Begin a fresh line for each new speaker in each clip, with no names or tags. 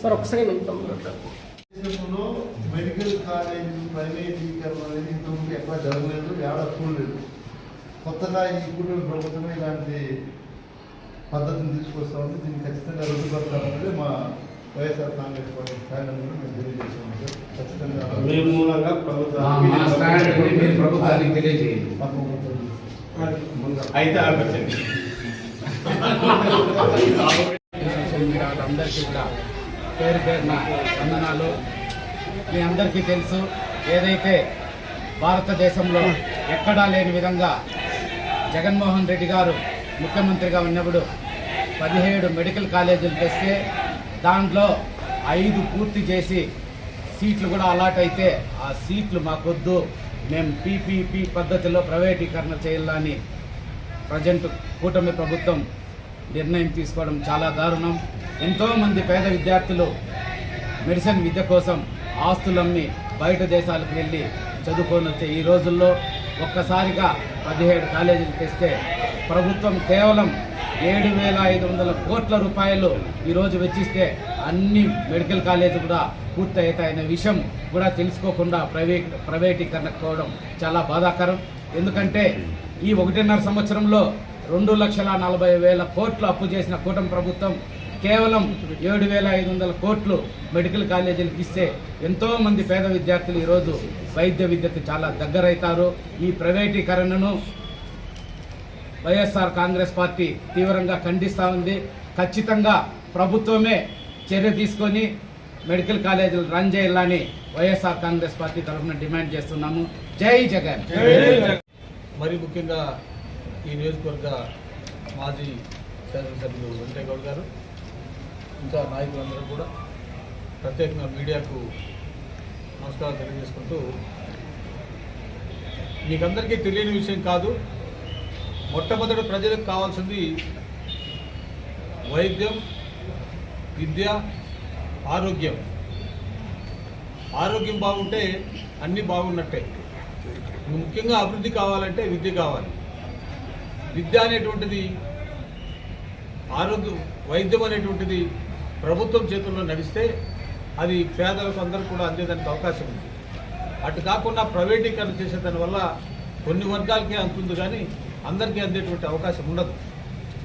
Sir ఒకసారి
దేశంలో medical college ప్రైవేటీకరణ అనేది ఇంతకుముందు ఎక్కడ జరగలేదు ఏడ చూడలేదు కొత్తగా ఈ కూటమి ప్రభుత్వం ఇలాంటి పద్ధతిని తీసుకొస్తా ఉంది. దీన్ని ఖచ్చితంగా రద్దుపడతామనేది మా వైఎస్ఆర్ కాంగ్రెస్ పార్టీ స్థాయిలో కూడా మేము తెలియజేస్తాం సార్. ఖచ్చితంగా
మీ మూలంగా
స్టాండ్ ప్రభుత్వానికి తెలియజేయండి.
అయితే
అందరికీ కూడా పేరు పేరున వందనాలు. మీ అందరికీ తెలుసు ఏదైతే భారతదేశంలో ఎక్కడా లేని విధంగా జగన్మోహన్ రెడ్డి గారు ముఖ్యమంత్రిగా ఉన్నప్పుడు పదిహేడు మెడికల్ కాలేజీలు తెస్తే దాంట్లో ఐదు పూర్తి చేసి సీట్లు కూడా అలాట్ అయితే ఆ సీట్లు మాకొద్దు. మేము పీపీపీ పద్ధతిలో ప్రైవేటీకరణ చేయాలని ప్రజెంట్ కూటమి ప్రభుత్వం నిర్ణయం తీసుకోవడం చాలా దారుణం. ఎంతోమంది పేద విద్యార్థులు మెడిసిన్ విద్య కోసం ఆస్తులమ్మి బయట దేశాలకు వెళ్ళి చదువుకొని వచ్చే ఈ రోజుల్లో ఒక్కసారిగా పదిహేడు కాలేజీలు తెస్తే ప్రభుత్వం కేవలం ఏడు వేల ఐదు వందల కోట్ల రూపాయలు ఈరోజు వెచ్చిస్తే అన్ని మెడికల్ కాలేజీ కూడా పూర్తవుతాయనే విషయం కూడా తెలుసుకోకుండా ప్రైవేట్ ప్రైవేటీకరణ పోవడం చాలా బాధాకరం. ఎందుకంటే ఈ ఒకటిన్నర సంవత్సరంలో రెండు లక్షల నలభై వేల కోట్లు అప్పు చేసిన కూటమి ప్రభుత్వం కేవలం ఏడు వేల ఐదు వందల కోట్లు మెడికల్ కాలేజీలకు ఇస్తే ఎంతోమంది పేద విద్యార్థులు ఈరోజు వైద్య విద్యకు చాలా దగ్గరవుతారు ఈ ప్రైవేటీకరణను వైఎస్ఆర్ కాంగ్రెస్ పార్టీ తీవ్రంగా ఖండిస్తూ ఉంది. ఖచ్చితంగా ప్రభుత్వమే చర్య తీసుకొని మెడికల్ కాలేజీలు రన్ చేయాలని వైఎస్ఆర్ కాంగ్రెస్ పార్టీ తరఫున డిమాండ్ చేస్తున్నాము. జై జగన్.
మరి ముఖ్యంగా ఈ నియోజకవర్గ మాజీ శాసనసభ్యులు వెంకయ్యగౌడ్ గారు ఇంకా నాయకులందరూ కూడా ప్రత్యేకంగా మీడియాకు నమస్కారం తెలియజేసుకుంటూ మీకందరికీ తెలియని విషయం కాదు మొట్టమొదటి ప్రజలకు కావాల్సింది వైద్యం విద్య ఆరోగ్యం. ఆరోగ్యం బాగుంటే అన్నీ బాగున్నట్టే. ముఖ్యంగా అభివృద్ధి కావాలంటే విద్య కావాలి. విద్య అనేటువంటిది ఆరోగ్యం వైద్యం అనేటువంటిది ప్రభుత్వం చేతుల్లో నడిస్తే అది పేదలకు అందరూ కూడా అందేదానికి అవకాశం ఉంది. అటు కాకుండా ప్రైవేటీకరణ చేసే దానివల్ల కొన్ని వర్గాలకే అందుతుంది కానీ అందరికీ అందేటువంటి అవకాశం ఉండదు.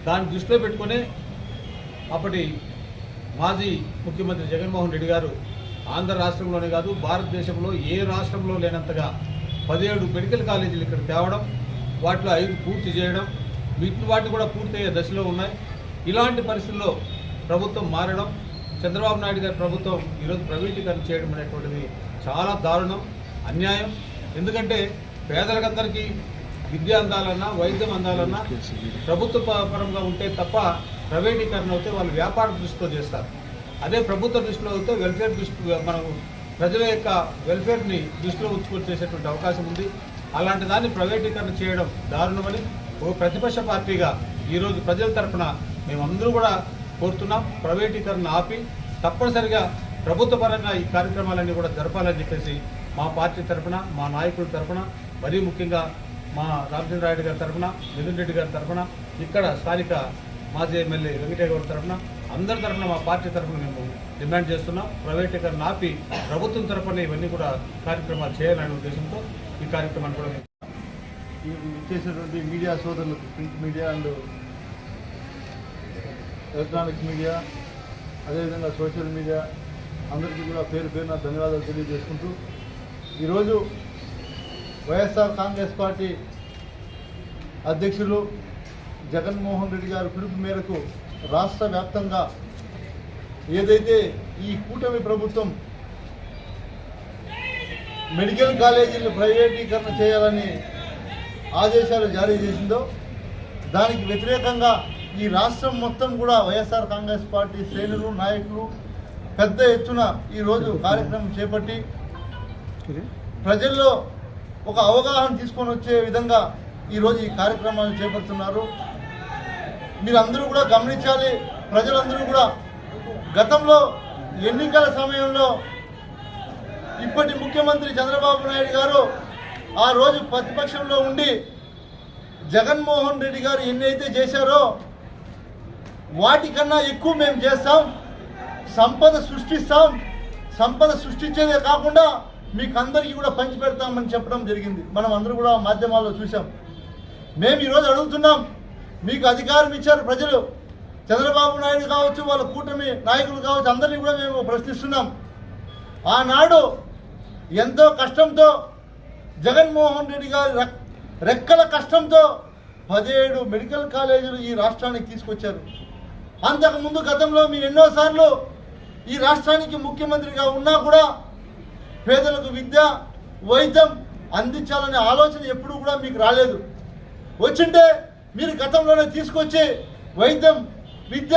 దాన్ని దృష్టిలో పెట్టుకునే అప్పటి మాజీ ముఖ్యమంత్రి జగన్మోహన్ రెడ్డి గారు ఆంధ్ర రాష్ట్రంలోనే కాదు భారతదేశంలో ఏ రాష్ట్రంలో లేనంతగా పదిహేడు మెడికల్ కాలేజీలు ఇక్కడ తేవడం వాటిలో ఐదు పూర్తి చేయడం వీటి వాటిని కూడా పూర్తయ్యే దశలో ఉన్నాయి. ఇలాంటి పరిస్థితుల్లో ప్రభుత్వం మారడం చంద్రబాబు నాయుడు గారి ప్రభుత్వం ఈరోజు ప్రైవేటీకరణ చేయడం అనేటువంటిది చాలా దారుణం అన్యాయం. ఎందుకంటే పేదలకందరికీ విద్య అందాలన్నా వైద్యం అందాలన్నా ప్రభుత్వ ప- పరంగా ఉంటే తప్ప ప్రైవేటీకరణ అయితే వాళ్ళు వ్యాపార దృష్టితో చేస్తారు. అదే ప్రభుత్వ దృష్టిలో అయితే వెల్ఫేర్ దృష్టి మనం ప్రజల యొక్క వెల్ఫేర్ని దృష్టిలో ఉంచుకొని చేసేటువంటి అవకాశం ఉంది. అలాంటి దాన్ని ప్రైవేటీకరణ చేయడం దారుణమని ఓ ప్రతిపక్ష పార్టీగా ఈరోజు ప్రజల తరఫున మేమందరూ కూడా కోరుతున్నాం. ప్రైవేటీకరణ ఆపి తప్పనిసరిగా ప్రభుత్వ పరంగా ఈ కార్యక్రమాలన్నీ కూడా జరపాలని చెప్పేసి మా పార్టీ తరఫున మా నాయకుల తరఫున మరీ ముఖ్యంగా మా రామచంద్రరాయుడు గారి తరఫున మిథున్ రెడ్డి గారి తరఫున ఇక్కడ స్థానిక మాజీ ఎమ్మెల్యే వెంకటయ్య గారి తరఫున అందరి తరఫున మా పార్టీ తరఫున మేము డిమాండ్ చేస్తున్నాం. ప్రైవేటీకరణ ఆపి ప్రభుత్వం తరఫున ఇవన్నీ కూడా కార్యక్రమాలు చేయాలనే ఉద్దేశంతో ఈ కార్యక్రమాన్ని కూడా మేము
మీడియా సోదరులకు print media and electronic media అదేవిధంగా సోషల్ మీడియా అందరికీ కూడా పేరు పేరున ధన్యవాదాలు తెలియజేసుకుంటూ ఈరోజు వైఎస్ఆర్ కాంగ్రెస్ పార్టీ అధ్యక్షులు జగన్మోహన్ రెడ్డి గారి పిలుపు మేరకు రాష్ట్ర వ్యాప్తంగా ఏదైతే ఈ కూటమి ప్రభుత్వం మెడికల్ కాలేజీలు ప్రైవేటీకరణ చేయాలని ఆదేశాలు జారీ చేసిందో దానికి వ్యతిరేకంగా ఈ రాష్ట్రం మొత్తం కూడా వైఎస్ఆర్ కాంగ్రెస్ పార్టీ శ్రేణులు నాయకులు పెద్ద ఎత్తున ఈరోజు కార్యక్రమం చేపట్టి ప్రజల్లో ఒక అవగాహన తీసుకొని వచ్చే విధంగా ఈరోజు ఈ కార్యక్రమాన్ని చేపడుతున్నారు. మీరందరూ కూడా గమనించాలి ప్రజలందరూ కూడా గతంలో ఎన్నికల సమయంలో ఇప్పటి ముఖ్యమంత్రి చంద్రబాబు నాయుడు గారు ఆ రోజు ప్రతిపక్షంలో ఉండి జగన్మోహన్ రెడ్డి గారు ఎన్నైతే చేశారో వాటికన్నా ఎక్కువ మేము చేస్తాం. సంపద సృష్టిస్తాం. సంపద సృష్టించేదే కాకుండా మీకు అందరికీ కూడా పంచి పెడతామని చెప్పడం జరిగింది. మనం అందరూ కూడా మాధ్యమాల్లో చూసాం మేము ఈరోజు అడుగుతున్నాం మీకు అధికారం ఇచ్చారు ప్రజలు. చంద్రబాబు నాయుడు కావచ్చు వాళ్ళ కూటమి నాయకులు కావచ్చు అందరినీ కూడా మేము ప్రశ్నిస్తున్నాం. ఆనాడు ఎంతో కష్టంతో జగన్మోహన్ రెడ్డి గారి రెక్కల కష్టంతో పదిహేడు మెడికల్ కాలేజీలు ఈ రాష్ట్రానికి తీసుకొచ్చారు. అంతకుముందు గతంలో మీరు ఎన్నోసార్లు ఈ రాష్ట్రానికి ముఖ్యమంత్రిగా ఉన్నా కూడా పేదలకు విద్య వైద్యం అందించాలనే ఆలోచన ఎప్పుడూ కూడా మీకు రాలేదు. వచ్చింటే మీరు గతంలోనే తీసుకొచ్చి వైద్యం విద్య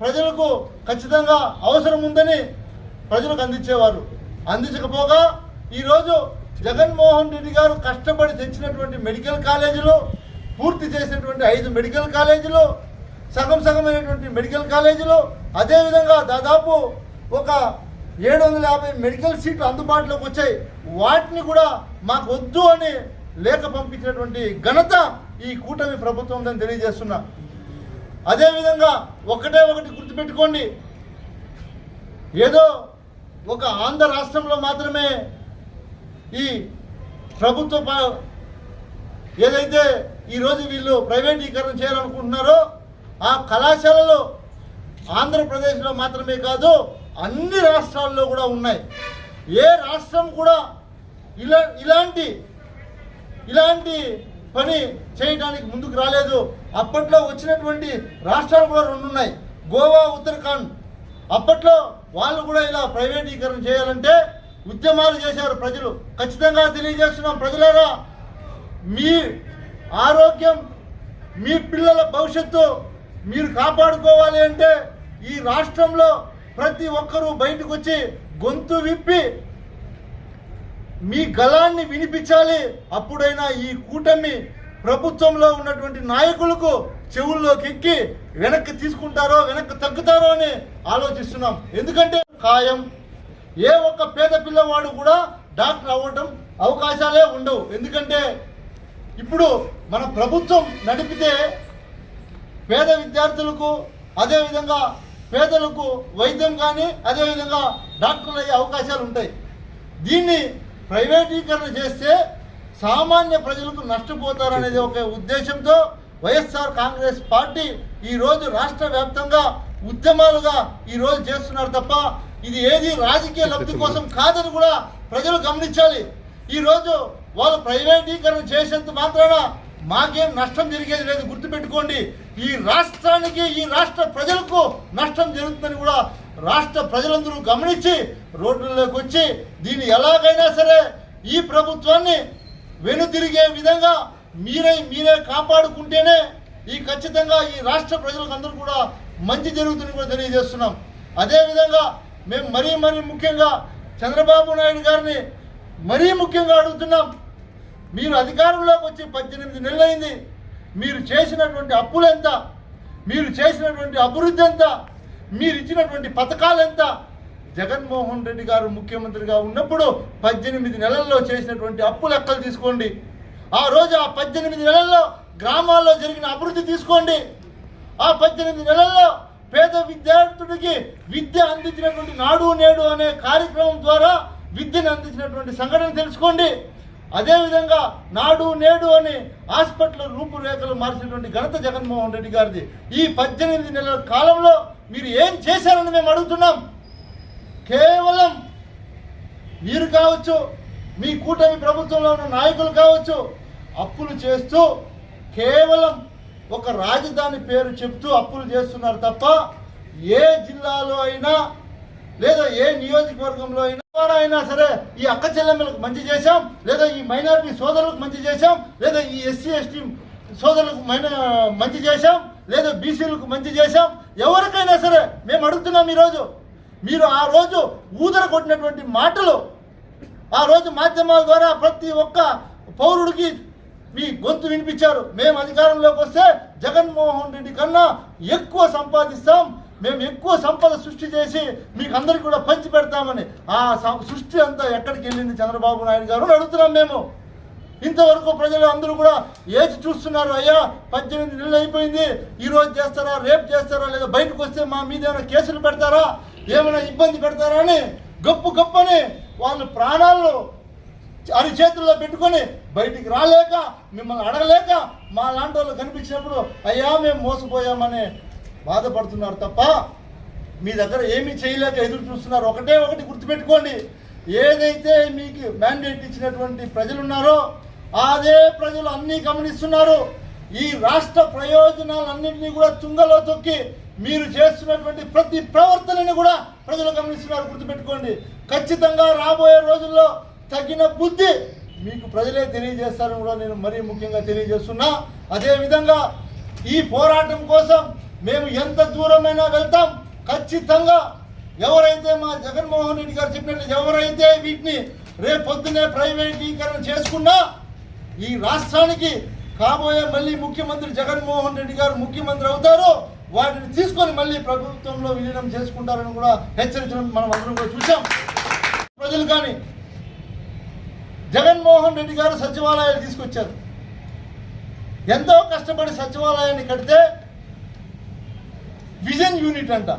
ప్రజలకు ఖచ్చితంగా అవసరం ఉందని ప్రజలకు అందించేవారు. అందించకపోగా ఈరోజు జగన్మోహన్ రెడ్డి గారు కష్టపడి తెచ్చినటువంటి మెడికల్ కాలేజీలు పూర్తి చేసినటువంటి ఐదు మెడికల్ కాలేజీలు సగం సగమైనటువంటి మెడికల్ కాలేజీలో అదేవిధంగా దాదాపు ఒక ఏడు వందల యాభై మెడికల్ సీట్లు అందుబాటులోకి వచ్చాయి. వాటిని కూడా మాకు వద్దు అని లేఖ పంపించినటువంటి ఘనత ఈ కూటమి ప్రభుత్వం తెలియజేస్తున్నా. అదేవిధంగా ఒకటే ఒకటి గుర్తుపెట్టుకోండి. ఏదో ఒక ఆంధ్ర రాష్ట్రంలో మాత్రమే ఈ ప్రభుత్వ ఏదైతే ఈరోజు వీళ్ళు ప్రైవేటీకరణ చేయాలనుకుంటున్నారో ఆ కళాశాలలు ఆంధ్రప్రదేశ్లో మాత్రమే కాదు అన్ని రాష్ట్రాల్లో కూడా ఉన్నాయి. ఏ రాష్ట్రం కూడా ఇలా ఇలాంటి ఇలాంటి పని చేయడానికి ముందుకు రాలేదు. అప్పట్లో వచ్చినటువంటి రాష్ట్రాలు కూడా రెండు ఉన్నాయి గోవా ఉత్తరాఖండ్. అప్పట్లో వాళ్ళు కూడా ఇలా ప్రైవేటీకరణ చేయాలంటే ఉద్యమాలు చేశారు ప్రజలు. ఖచ్చితంగా తెలియజేస్తున్నాం ప్రజలారా. మీ ఆరోగ్యం మీ పిల్లల భవిష్యత్తు మీరు కాపాడుకోవాలి అంటే ఈ రాష్ట్రంలో ప్రతి ఒక్కరూ బయటకు వచ్చి గొంతు విప్పి మీ గలాన్ని వినిపించాలి. అప్పుడైనా ఈ కూటమి ప్రభుత్వంలో ఉన్నటువంటి నాయకులకు చెవుల్లోకి ఎక్కి వెనక్కి తీసుకుంటారో వెనక్కి తగ్గుతారో అని ఆలోచిస్తున్నాం. ఎందుకంటే ఖాయం ఏ ఒక్క పేద పిల్లవాడు కూడా డాక్టర్ అవ్వటం అవకాశాలే ఉండవు. ఎందుకంటే ఇప్పుడు మన ప్రభుత్వం నడిపితే పేద విద్యార్థులకు అదేవిధంగా పేదలకు వైద్యం కానీ అదేవిధంగా డాక్టర్లు అయ్యే అవకాశాలు ఉంటాయి. దీన్ని ప్రైవేటీకరణ చేస్తే సామాన్య ప్రజలకు నష్టపోతారనేది ఒక ఉద్దేశంతో వైఎస్ఆర్ కాంగ్రెస్ పార్టీ ఈరోజు రాష్ట్ర వ్యాప్తంగా ఉద్యమాలుగా ఈరోజు చేస్తున్నారు తప్ప ఇది ఏది రాజకీయ లబ్ధి కోసం కాదని కూడా ప్రజలు గమనించాలి. ఈరోజు వాళ్ళు ప్రైవేటీకరణ చేసేంత మాత్రాన మాకేం నష్టం జరిగేది లేదు. గుర్తుపెట్టుకోండి ఈ రాష్ట్రానికి ఈ రాష్ట్ర ప్రజలకు నష్టం జరుగుతుందని కూడా రాష్ట్ర ప్రజలందరూ గమనించి రోడ్లలోకి వచ్చి దీన్ని ఎలాగైనా సరే ఈ ప్రభుత్వాన్ని వెనుతిరిగే విధంగా మీరే మీరే కాపాడుకుంటేనే ఈ ఖచ్చితంగా ఈ రాష్ట్ర ప్రజలకు అందరూ కూడా మంచి జరుగుతుందని కూడా తెలియజేస్తున్నాం. అదేవిధంగా మేము మరీ మరీ ముఖ్యంగా చంద్రబాబు నాయుడు గారిని మరీ ముఖ్యంగా అడుగుతున్నాం. మీరు అధికారంలోకి వచ్చి పద్దెనిమిది నెలలైంది. మీరు చేసినటువంటి అప్పులు ఎంత? మీరు చేసినటువంటి అభివృద్ధి ఎంత? మీరు ఇచ్చినటువంటి పథకాలు ఎంత? జగన్మోహన్ రెడ్డి గారు ముఖ్యమంత్రిగా ఉన్నప్పుడు పద్దెనిమిది నెలల్లో చేసినటువంటి అప్పు లెక్కలు తీసుకోండి. ఆ రోజు ఆ పద్దెనిమిది నెలల్లో గ్రామాల్లో జరిగిన అభివృద్ధి తీసుకోండి. ఆ పద్దెనిమిది నెలల్లో పేద విద్యార్థుడికి విద్య అందించినటువంటి నాడు నేడు అనే కార్యక్రమం ద్వారా విద్యను అందించినటువంటి సంఘటన తెలుసుకోండి. అదేవిధంగా నాడు నేడు అని హాస్పిటల్ రూపురేఖలు మార్చినటువంటి ఘనత జగన్మోహన్ రెడ్డి గారిది. ఈ పద్దెనిమిది నెలల కాలంలో మీరు ఏం చేశారని మేము అడుగుతున్నాం. కేవలం మీరు కావచ్చు మీ కూటమి ప్రభుత్వంలో ఉన్న నాయకులు కావచ్చు అప్పులు చేస్తూ కేవలం ఒక రాజధాని పేరు చెప్తూ అప్పులు చేస్తున్నారు తప్ప ఏ జిల్లాలో అయినా లేదా ఏ నియోజకవర్గంలో అయినా అయినా సరే ఈ అక్క చెల్లెమ్మలకు మంచి చేశాం లేదా ఈ మైనారిటీ సోదరులకు మంచి చేశాం లేదా ఈ ఎస్సీ ఎస్టీ సోదరులకు మైన మంచి చేశాం లేదా బీసీలకు మంచి చేశాం ఎవరికైనా సరే మేము అడుగుతున్నాం ఈరోజు. మీరు ఆ రోజు ఊదర కొట్టినటువంటి మాటలు ఆ రోజు మాధ్యమాల ద్వారా ప్రతి ఒక్క పౌరుడికి మీ గొంతు వినిపించారు. మేము అధికారంలోకి వస్తే జగన్మోహన్ రెడ్డి కన్నా ఎక్కువ సంపాదిస్తాం. మేము ఎక్కువ సంపద సృష్టి చేసి మీకు అందరికి కూడా పంచి పెడతామని ఆ సం- సృష్టి అంతా ఎక్కడికి వెళ్ళింది చంద్రబాబు నాయుడు గారు అడుగుతున్నాం మేము. ఇంతవరకు ప్రజలు అందరూ కూడా ఏచి చూస్తున్నారు అయ్యా పద్దెనిమిది నెలలు అయిపోయింది. ఈరోజు చేస్తారా రేపు చేస్తారా లేదా బయటకు వస్తే మా మీద ఏమైనా కేసులు పెడతారా ఏమైనా ఇబ్బంది పెడతారా అని గప్పు గప్పని వాళ్ళు ప్రాణాలను అరిచేతుల్లో పెట్టుకొని బయటికి రాలేక మిమ్మల్ని అడగలేక మా లాంటి వాళ్ళు కనిపించినప్పుడు అయ్యా మేము మోసపోయామని బాధపడుతున్నారు తప్ప మీ దగ్గర ఏమీ చేయలేక ఎదురు చూస్తున్నారు. ఒకటే ఒకటి గుర్తుపెట్టుకోండి. ఏదైతే మీకు మ్యాండేట్ ఇచ్చినటువంటి ప్రజలు ఉన్నారో అదే ప్రజలు అన్నీ గమనిస్తున్నారు. ఈ రాష్ట్ర ప్రయోజనాలన్నింటినీ కూడా తుంగలో తొక్కి మీరు చేస్తున్నటువంటి ప్రతి ప్రవర్తనని కూడా ప్రజలు గమనిస్తున్నారు గుర్తుపెట్టుకోండి. ఖచ్చితంగా రాబోయే రోజుల్లో తగిన బుద్ధి మీకు ప్రజలే తెలియజేస్తారని కూడా నేను మరీ ముఖ్యంగా తెలియజేస్తున్నా. అదేవిధంగా ఈ పోరాటం కోసం మేము ఎంత దూరమైనా వెళ్తాం. ఖచ్చితంగా ఎవరైతే మా జగన్మోహన్ రెడ్డి గారు చెప్పినట్లు ఎవరైతే వీటిని రేపు పొద్దునే ప్రైవేటీకరణ చేసుకున్నా ఈ రాష్ట్రానికి కాబోయే మళ్ళీ ముఖ్యమంత్రి జగన్మోహన్ రెడ్డి గారు ముఖ్యమంత్రి అవుతారు వాటిని తీసుకొని మళ్ళీ ప్రభుత్వంలో విలీనం చేసుకుంటారని కూడా హెచ్చరించడం మనం అందరం కూడా చూసాం ప్రజలు కానీ జగన్మోహన్ రెడ్డి గారు సచివాలయాలు తీసుకొచ్చారు. ఎంతో కష్టపడి సచివాలయాన్ని కడితే విజన్ యూనిట్ అంట.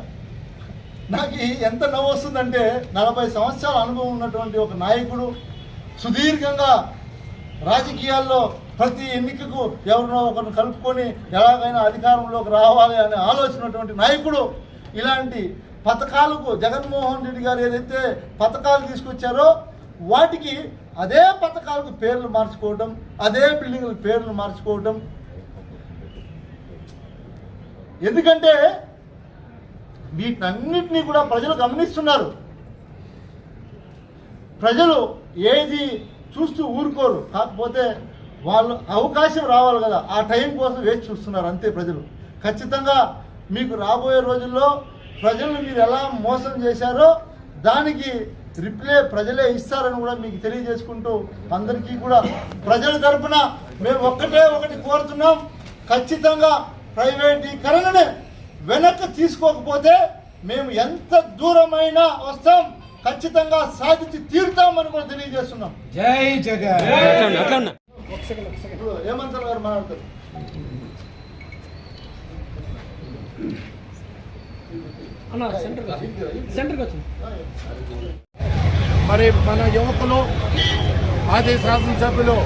నాకు ఎంత నవ్వు వస్తుందంటే నలభై సంవత్సరాల అనుభవం ఉన్నటువంటి ఒక నాయకుడు సుదీర్ఘంగా రాజకీయాల్లో ప్రతి ఎన్నికకు ఎవరినో ఒకరిని కలుపుకొని ఎలాగైనా అధికారంలోకి రావాలి అనే ఆలోచన నాయకుడు ఇలాంటి పథకాలకు జగన్మోహన్ రెడ్డి గారు ఏదైతే పథకాలు తీసుకొచ్చారో వాటికి అదే పథకాలకు పేర్లు మార్చుకోవటం అదే బిల్డింగ్ల పేర్లు మార్చుకోవటం. ఎందుకంటే వీటన్నిటినీ కూడా ప్రజలు గమనిస్తున్నారు. ప్రజలు ఏది చూస్తూ ఊరుకోరు. కాకపోతే వాళ్ళు అవకాశం రావాలి కదా. ఆ టైం కోసం వేచి చూస్తున్నారు అంతే ప్రజలు. ఖచ్చితంగా మీకు రాబోయే రోజుల్లో ప్రజలను మీరు ఎలా మోసం చేశారో దానికి రిప్లై ప్రజలే ఇస్తారని కూడా మీకు తెలియజేసుకుంటూ అందరికీ కూడా ప్రజల తరపున మేము ఒక్కటే ఒకటి కోరుతున్నాం. ఖచ్చితంగా ప్రైవేటీకరణని వెనక్కి తీసుకోకపోతే మేము ఎంత దూరమైనా వస్తాం. ఖచ్చితంగా సాధించి తీరుతామని కూడా తెలియజేస్తున్నాం.
జై జగన్.
హేమంత్ గారు మాట్లాడతారు.
అన్న సెంటర్కి వచ్చి సెంటర్కి వచ్చింది.
మరి మన యువకులు మాజీ శాసనసభ్యులు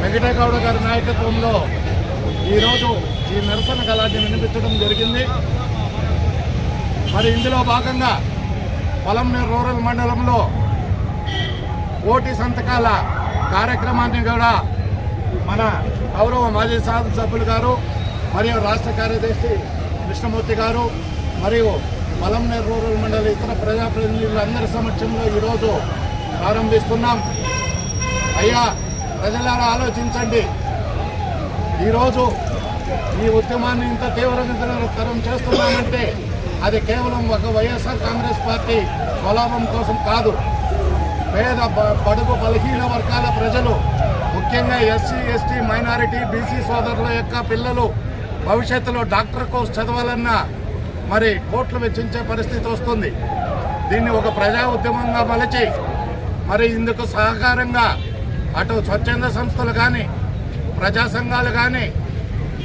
వెంకటగౌడ గారి నాయకత్వంలో ఈరోజు ఈ నిరసన కళాన్ని వినిపించడం జరిగింది. మరి ఇందులో భాగంగా పొలంనేరు రూరల్ మండలంలో కోటి సంతకాల కార్యక్రమాన్ని కూడా మన గౌరవ మాజీ శాసనసభ్యులు గారు మరియు రాష్ట్ర కార్యదర్శి కృష్ణమూర్తి గారు మరియు పొలంనేరు రూరల్ మండలి ఇతర ప్రజాప్రతినిధులందరి సమక్షంలో ఈరోజు ప్రారంభిస్తున్నాం. అయ్యా ప్రజలారా ఆలోచించండి. ఈరోజు ఈ ఉద్యమాన్ని ఇంత తీవ్రతరం చేస్తున్నామంటే అది కేవలం ఒక వైఎస్ఆర్ కాంగ్రెస్ పార్టీ స్వలాభం కోసం కాదు. పేద బడుగు బలహీన వర్గాల ప్రజలు ముఖ్యంగా ఎస్సీ ఎస్టీ మైనారిటీ బీసీ సోదరుల యొక్క పిల్లలు భవిష్యత్తులో డాక్టర్ కోర్స్ చదవాలన్నా మరి కోట్లు వెచ్చించే పరిస్థితి వస్తుంది. దీన్ని ఒక ప్రజా ఉద్యమంగా మలచి మరి ఇందుకు సహకారంగా అటు స్వచ్ఛంద సంస్థలు కానీ ప్రజా సంఘాలు కానీ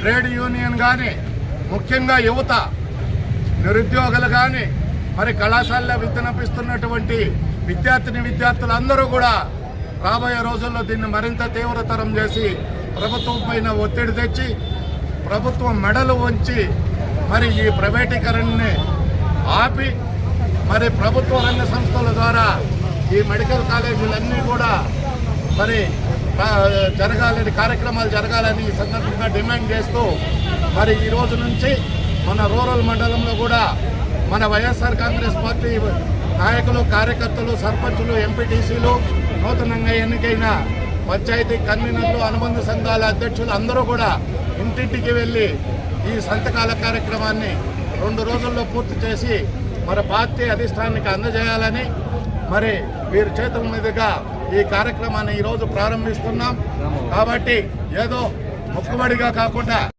ట్రేడ్ యూనియన్ కానీ ముఖ్యంగా యువత నిరుద్యోగులు కానీ మరి కళాశాలలో విద్యనపిస్తున్నటువంటి విద్యార్థిని విద్యార్థులందరూ కూడా రాబోయే రోజుల్లో దీన్ని మరింత తీవ్రతరం చేసి ప్రభుత్వం పైన ఒత్తిడి తెచ్చి ప్రభుత్వం మెడలు వంచి మరి ఈ ప్రైవేటీకరణని ఆపి మరి ప్రభుత్వ రంగ సంస్థల ద్వారా ఈ మెడికల్ కాలేజీలన్నీ కూడా మరి జరగాలని కార్యక్రమాలు జరగాలని ఈ సందర్భంగా డిమాండ్ చేస్తూ మరి ఈ రోజు నుంచి మన రూరల్ మండలంలో కూడా మన వైఎస్ఆర్ కాంగ్రెస్ పార్టీ నాయకులు కార్యకర్తలు సర్పంచులు ఎంపీటీసీలు నూతనంగా ఎన్నికైన పంచాయతీ కన్వీనర్లు అనుబంధ సంఘాల అధ్యక్షులు అందరూ కూడా ఇంటింటికి వెళ్ళి ఈ సంతకాల కార్యక్రమాన్ని రెండు రోజుల్లో పూర్తి చేసి మన పార్టీ అధిష్టానానికి అందజేయాలని మరి వీరి చేతుల మీదుగా ఈ కార్యక్రమాన్ని ఈరోజు ప్రారంభిస్తున్నాం. కాబట్టి ఏదో మొక్కుబడిగా కాకుండా